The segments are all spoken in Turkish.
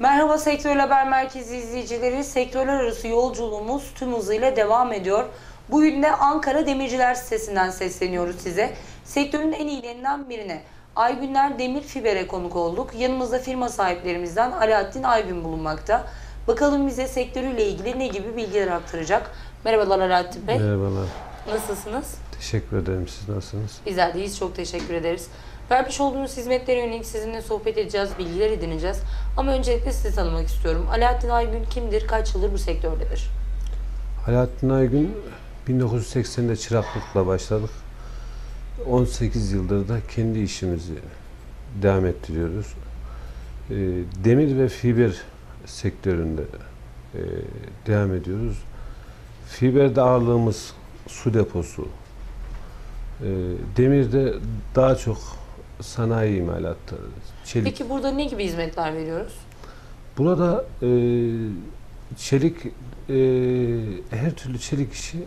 Merhaba Sektör Haber Merkezi izleyicileri. Sektörler arası yolculuğumuz tüm hızıyla devam ediyor. Bugün de Ankara Demirciler sitesinden sesleniyoruz size. Sektörün en iyilerinden birine Aygünler Demir Fiber'e konuk olduk. Yanımızda firma sahiplerimizden Alaaddin Aygün bulunmakta. Bakalım bize sektörüyle ilgili ne gibi bilgiler aktaracak. Merhabalar Alaaddin Bey. Merhabalar. Nasılsınız? Teşekkür ederim. Siz nasılsınız? Bizler de iyiyiz. Çok teşekkür ederiz. Vermiş olduğunuz hizmetlere yönelik sizinle sohbet edeceğiz, bilgiler edineceğiz. Ama öncelikle sizi tanımak istiyorum. Alaaddin Aygün kimdir? Kaç yıldır bu sektördedir? Alaaddin Aygün 1980'de çıraklıkla başladık. 18 yıldır da kendi işimizi devam ettiriyoruz. Ee, Demir ve fiber sektöründe e, devam ediyoruz. Fiberde ağırlığımız su deposu. Ee, Demirde daha çok sanayi imalatları, çelik Peki burada ne gibi hizmetler veriyoruz? Burada e, çelik e, her türlü çelik işi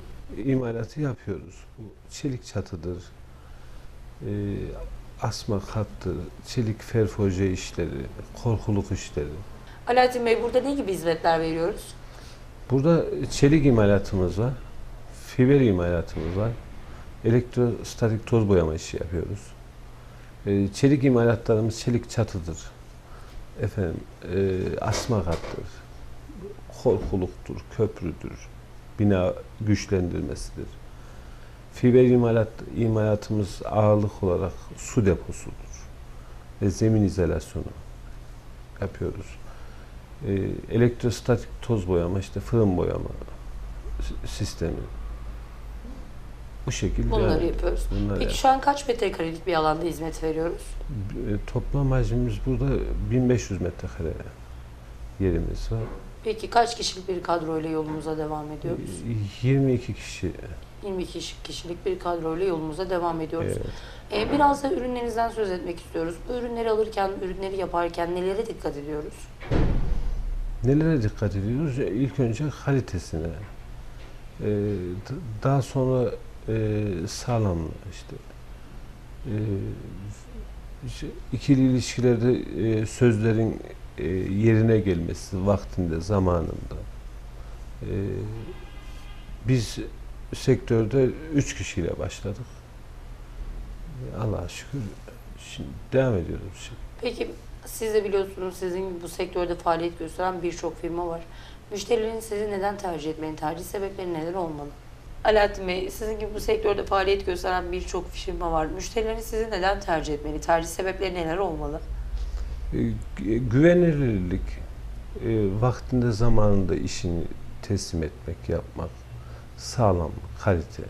imalatı yapıyoruz. Bu çelik çatıdır, e, asma kattır, çelik ferforje işleri, korkuluk işleri. Alaaddin Bey burada ne gibi hizmetler veriyoruz? Burada çelik imalatımız var, fiber imalatımız var, elektrostatik toz boyama işi yapıyoruz. E, çelik imalatlarımız çelik çatıdır. Efendim, e, asma kattır, korkuluktur, köprüdür, bina güçlendirmesidir. Fiber imalat, imalatımız ağırlık olarak su deposudur ve zemin izolasyonu yapıyoruz. E, elektrostatik toz boyama, işte fırın boyama sistemi. Bu şekilde. Bunları yani yapıyoruz. bunlar Peki şu an kaç metrekarelik bir alanda hizmet veriyoruz? E, Toplam hacmimiz burada 1500 metrekare yerimiz var. Peki kaç kişilik bir kadroyla yolumuza devam ediyoruz? 22 kişi. 22 kişi- kişilik bir kadroyla yolumuza devam ediyoruz. Evet. Ee, biraz da ürünlerinizden söz etmek istiyoruz. Bu ürünleri alırken, ürünleri yaparken nelere dikkat ediyoruz? Nelere dikkat ediyoruz? E, İlk önce kalitesine. E, d- daha sonra e, sağlamlığı işte. E, ikili ilişkilerde e, sözlerin e, yerine gelmesi vaktinde, zamanında. E, biz sektörde üç kişiyle başladık. Allah'a şükür şimdi devam ediyoruz. Peki siz de biliyorsunuz sizin gibi bu sektörde faaliyet gösteren birçok firma var. Müşterilerin sizi neden tercih etmeli? Tercih sebepleri neler olmalı? Alaaddin Bey, sizin gibi bu sektörde faaliyet gösteren birçok firma var. Müşterilerin sizi neden tercih etmeli? Tercih sebepleri neler olmalı? E, gü- güvenilirlik, e, vaktinde zamanında işini teslim etmek, yapmak, sağlamlık, kalite.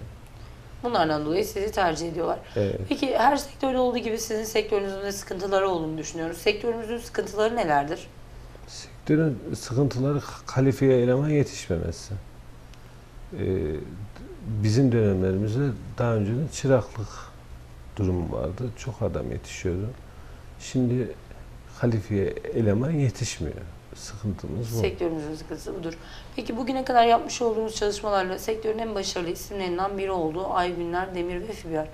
Bunlardan dolayı sizi tercih ediyorlar. Evet. Peki her sektörde olduğu gibi sizin sektörünüzün de sıkıntıları olduğunu düşünüyoruz. Sektörümüzün sıkıntıları nelerdir? Sektörün sıkıntıları kalifiye eleman yetişmemesi. E, bizim dönemlerimizde daha önceden çıraklık durumu vardı. Çok adam yetişiyordu. Şimdi kalifiye eleman yetişmiyor. Sıkıntımız bu. Sektörümüzün sıkıntısı budur. Peki bugüne kadar yapmış olduğumuz çalışmalarla sektörün en başarılı isimlerinden biri oldu Aygünler, Demir ve Fiber.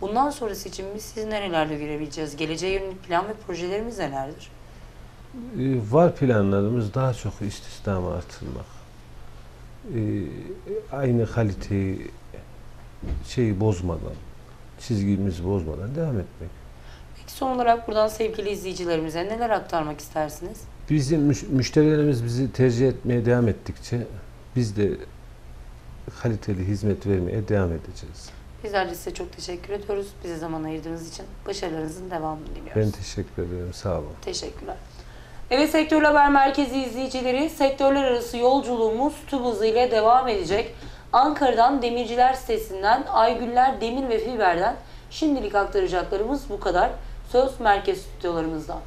Bundan sonrası için biz sizi nerelerde görebileceğiz? Geleceğe yönelik plan ve projelerimiz nelerdir? Ee, Var planlarımız daha çok istihdamı artırmak. Aynı kaliteyi şeyi bozmadan, çizgimizi bozmadan devam etmek. Peki son olarak buradan sevgili izleyicilerimize neler aktarmak istersiniz? Bizim müş- müşterilerimiz bizi tercih etmeye devam ettikçe biz de kaliteli hizmet vermeye devam edeceğiz. Bizler de size çok teşekkür ediyoruz. Bize zaman ayırdığınız için başarılarınızın devamını diliyoruz. Ben teşekkür ederim. Sağ olun. Teşekkürler. Evet Sektör Haber Merkezi izleyicileri, sektörler arası yolculuğumuz tüm hızıyla devam edecek. Ankara'dan Demirciler sitesinden, Aygüller Demir ve Fiber'den şimdilik aktaracaklarımız bu kadar. Söz merkez stüdyolarımızdan.